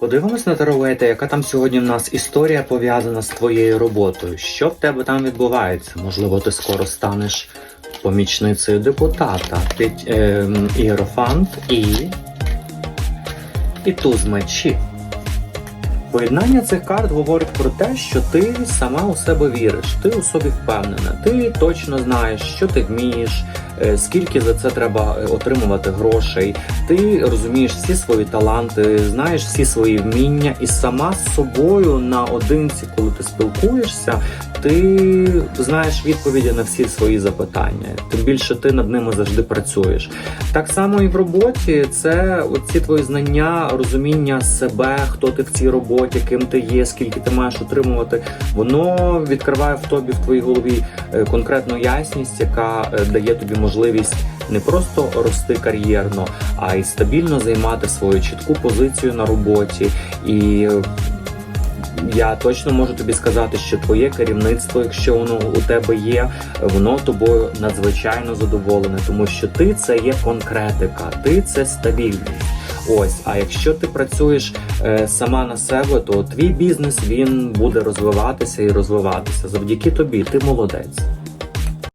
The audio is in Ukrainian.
Подивимось на Таровейта, яка там сьогодні в нас історія пов'язана з твоєю роботою. Що в тебе там відбувається? Можливо, ти скоро станеш помічницею депутата. Ти е, іерофант і. і туз мечі. Поєднання цих карт говорить про те, що ти сама у себе віриш, ти у собі впевнена, ти точно знаєш, що ти вмієш, скільки за це треба е, отримувати грошей. Ти розумієш всі свої таланти, знаєш всі свої вміння, і сама з собою наодинці, коли ти спілкуєшся, ти знаєш відповіді на всі свої запитання. Тим більше ти над ними завжди працюєш. Так само і в роботі це оці твої знання, розуміння себе, хто ти в цій роботі, ким ти є, скільки ти маєш отримувати. Воно відкриває в тобі в твоїй голові е, конкретну ясність, яка е, дає тобі можливість не просто рости кар'єрно, а й стабільно займати свою чітку позицію на роботі. І я точно можу тобі сказати, що твоє керівництво, якщо воно у тебе є, воно тобою надзвичайно задоволене, тому що ти це є конкретика, ти це стабільність. Ось, а якщо ти працюєш е, сама на себе, то твій бізнес він буде розвиватися і розвиватися завдяки тобі. Ти молодець.